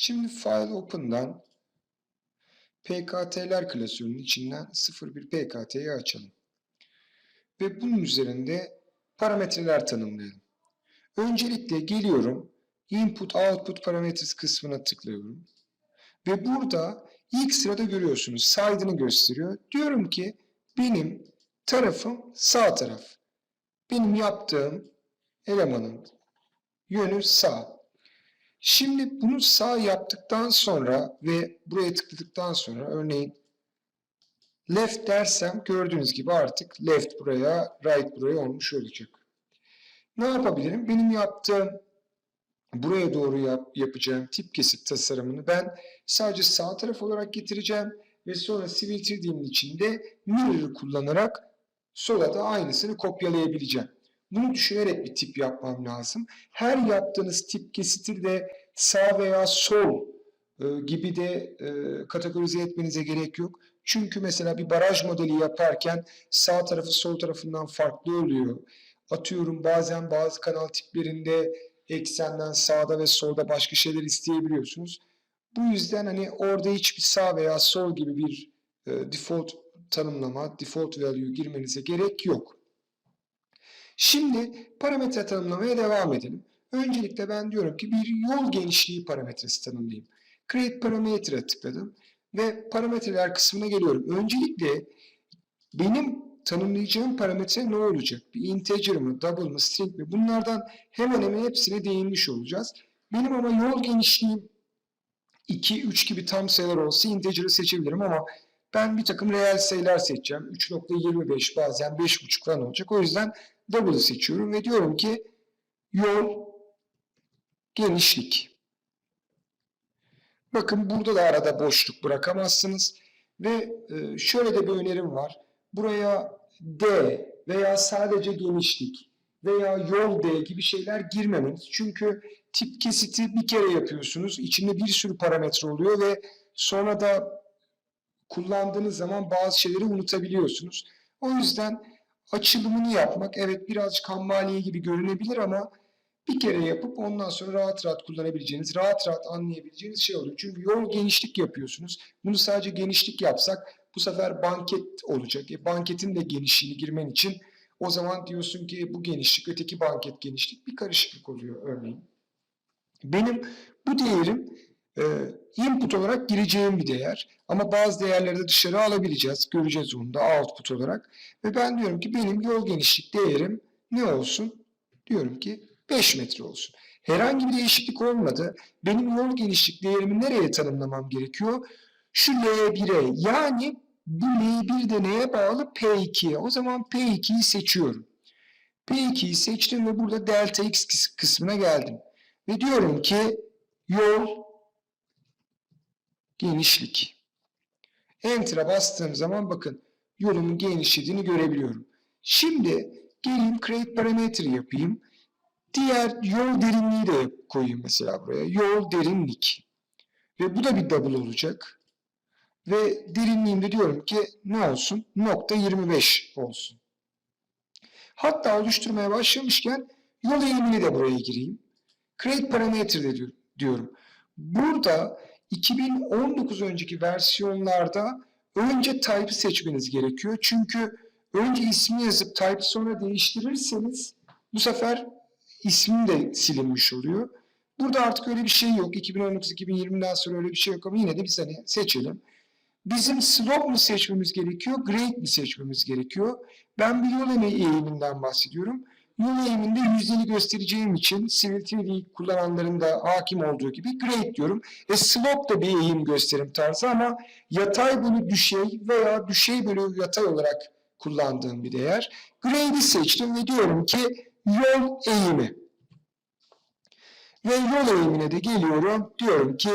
Şimdi File Open'dan PKT'ler klasörünün içinden 01 PKT'yi açalım. Ve bunun üzerinde parametreler tanımlayalım. Öncelikle geliyorum. Input Output Parameters kısmına tıklıyorum. Ve burada ilk sırada görüyorsunuz side'ını gösteriyor. Diyorum ki benim tarafım sağ taraf. Benim yaptığım elemanın yönü sağ. Şimdi bunu sağ yaptıktan sonra ve buraya tıkladıktan sonra örneğin left dersem gördüğünüz gibi artık left buraya, right buraya olmuş olacak. Ne yapabilirim? Benim yaptığım buraya doğru yap, yapacağım tip kesip tasarımını ben sadece sağ taraf olarak getireceğim ve sonra Civil 3D'nin içinde mirror kullanarak sola da aynısını kopyalayabileceğim. Bunu düşünerek bir tip yapmam lazım. Her yaptığınız tip kesiti de sağ veya sol e, gibi de e, kategorize etmenize gerek yok. Çünkü mesela bir baraj modeli yaparken sağ tarafı sol tarafından farklı oluyor. Atıyorum bazen bazı kanal tiplerinde eksenden sağda ve solda başka şeyler isteyebiliyorsunuz. Bu yüzden hani orada hiçbir sağ veya sol gibi bir e, default tanımlama, default value girmenize gerek yok. Şimdi parametre tanımlamaya devam edelim. Öncelikle ben diyorum ki bir yol genişliği parametresi tanımlayayım. Create parametre tıkladım ve parametreler kısmına geliyorum. Öncelikle benim tanımlayacağım parametre ne olacak? Bir integer mı, double mı, string mi? Bunlardan hemen hemen hepsine değinmiş olacağız. Benim ama yol genişliğim 2, 3 gibi tam sayılar olsa integer'ı seçebilirim ama ben bir takım reel sayılar seçeceğim. 3.25 bazen 5.5 falan olacak. O yüzden double'ı seçiyorum ve diyorum ki yol genişlik. Bakın burada da arada boşluk bırakamazsınız. Ve e, şöyle de bir önerim var. Buraya D veya sadece genişlik veya yol D gibi şeyler girmemeniz. Çünkü tip kesiti bir kere yapıyorsunuz. İçinde bir sürü parametre oluyor ve sonra da kullandığınız zaman bazı şeyleri unutabiliyorsunuz. O yüzden açılımını yapmak evet birazcık hammaliye gibi görünebilir ama bir kere yapıp ondan sonra rahat rahat kullanabileceğiniz, rahat rahat anlayabileceğiniz şey oluyor. Çünkü yol genişlik yapıyorsunuz. Bunu sadece genişlik yapsak bu sefer banket olacak. E, banketin de genişliğini girmen için o zaman diyorsun ki bu genişlik, öteki banket genişlik bir karışıklık oluyor örneğin. Benim bu değerim e, input olarak gireceğim bir değer. Ama bazı değerleri de dışarı alabileceğiz. Göreceğiz onu da output olarak. Ve ben diyorum ki benim yol genişlik değerim ne olsun? Diyorum ki 5 metre olsun. Herhangi bir değişiklik olmadı. Benim yol genişlik değerimi nereye tanımlamam gerekiyor? Şu L1'e yani bu L1 de neye bağlı? P2'ye. O zaman P2'yi seçiyorum. P2'yi seçtim ve burada delta x kısmına geldim. Ve diyorum ki yol genişlik. Enter'a bastığım zaman bakın yolumun genişlediğini görebiliyorum. Şimdi geleyim create parametre yapayım. Diğer yol derinliği de koyayım mesela buraya. Yol derinlik. Ve bu da bir double olacak. Ve derinliğimde diyorum ki ne olsun? Nokta 25 olsun. Hatta oluşturmaya başlamışken yol eğimini de buraya gireyim. Create parametre de diyorum. Burada 2019 önceki versiyonlarda önce type'ı seçmeniz gerekiyor. Çünkü önce ismi yazıp type'ı sonra değiştirirseniz bu sefer ismim de silinmiş oluyor. Burada artık öyle bir şey yok. 2019-2020'den sonra öyle bir şey yok ama yine de bir sene seçelim. Bizim slope mu seçmemiz gerekiyor, grade mi seçmemiz gerekiyor? Ben bir yol eğiminden bahsediyorum. Yol eğiminde yüzdeni göstereceğim için Civil 3D kullananların da hakim olduğu gibi grade diyorum. E slope da bir eğim gösterim tarzı ama yatay bölü düşey veya düşey bölü yatay olarak kullandığım bir değer. Grade'i seçtim ve diyorum ki yol eğimi. Ve yol eğimine de geliyorum. Diyorum ki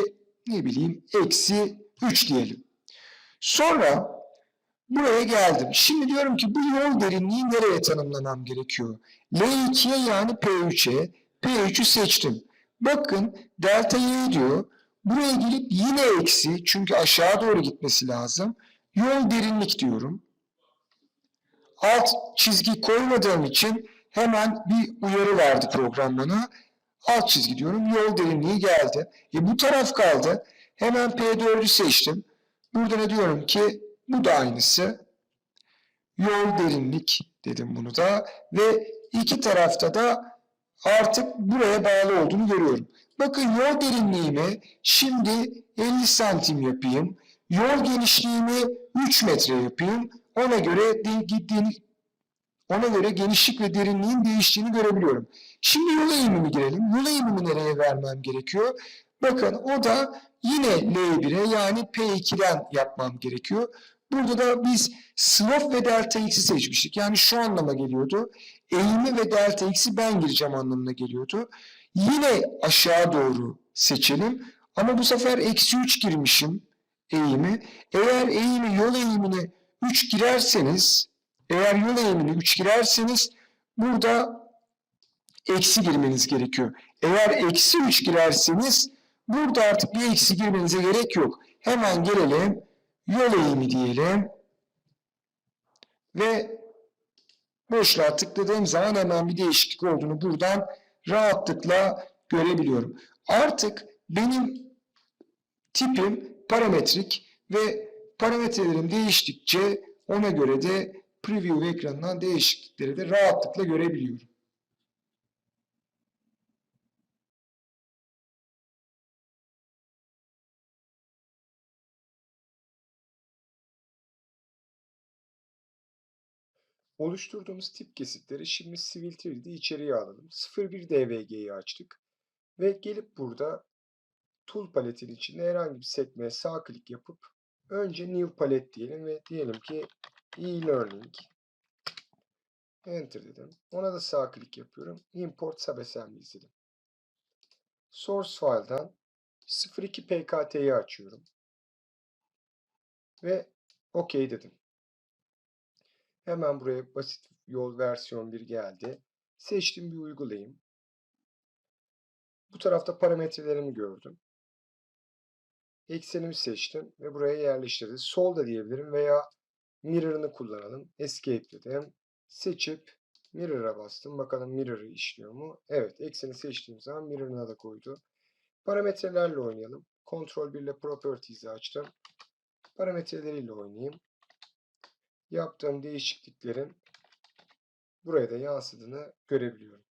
ne bileyim eksi 3 diyelim. Sonra buraya geldim. Şimdi diyorum ki bu yol derinliği nereye tanımlamam gerekiyor? L2'ye yani P3'e. P3'ü seçtim. Bakın delta y diyor. Buraya gelip yine eksi çünkü aşağı doğru gitmesi lazım. Yol derinlik diyorum. Alt çizgi koymadığım için hemen bir uyarı verdi program. Alt çizgi diyorum. Yol derinliği geldi. E bu taraf kaldı. Hemen P4'ü seçtim. Burada ne diyorum ki bu da aynısı. Yol derinlik dedim bunu da. Ve iki tarafta da artık buraya bağlı olduğunu görüyorum. Bakın yol derinliğimi şimdi 50 santim yapayım. Yol genişliğimi 3 metre yapayım. Ona göre de, gittiğini, ona göre genişlik ve derinliğin değiştiğini görebiliyorum. Şimdi yol eğimimi girelim. Yol eğimimi nereye vermem gerekiyor? Bakın o da yine L1'e yani P2'den yapmam gerekiyor. Burada da biz slope ve delta x'i seçmiştik. Yani şu anlama geliyordu. Eğimi ve delta x'i ben gireceğim anlamına geliyordu. Yine aşağı doğru seçelim. Ama bu sefer eksi 3 girmişim eğimi. Eğer eğimi yol eğimini 3 girerseniz eğer yol eğimini 3 girerseniz burada eksi girmeniz gerekiyor. Eğer eksi 3 girerseniz burada artık bir eksi girmenize gerek yok. Hemen gelelim yol eğimi diyelim. Ve boşluğa tıkladığım zaman hemen bir değişiklik olduğunu buradan rahatlıkla görebiliyorum. Artık benim tipim parametrik ve parametrelerim değiştikçe ona göre de preview ekranından değişiklikleri de rahatlıkla görebiliyorum. Oluşturduğumuz tip kesitleri şimdi Civil 3D içeriye alalım. 01 DVG'yi açtık. Ve gelip burada Tool paletin içinde herhangi bir sekmeye sağ klik yapıp önce New Palette diyelim ve diyelim ki E-Learning. Enter dedim. Ona da sağ klik yapıyorum. Import Subassemblies dedim. Source file'dan 02 PKT'yi açıyorum. Ve OK dedim. Hemen buraya basit yol versiyon 1 geldi. Seçtim bir uygulayayım. Bu tarafta parametrelerimi gördüm. Eksenimi seçtim ve buraya yerleştirdim. Sol da diyebilirim veya mirror'ını kullanalım. Escape dedim. Seçip mirror'a bastım. Bakalım mirror'ı işliyor mu? Evet. Ekseni seçtiğim zaman mirror'ına da koydu. Parametrelerle oynayalım. Ctrl 1 ile Properties'i açtım. Parametreleriyle oynayayım. Yaptığım değişikliklerin buraya da yansıdığını görebiliyorum.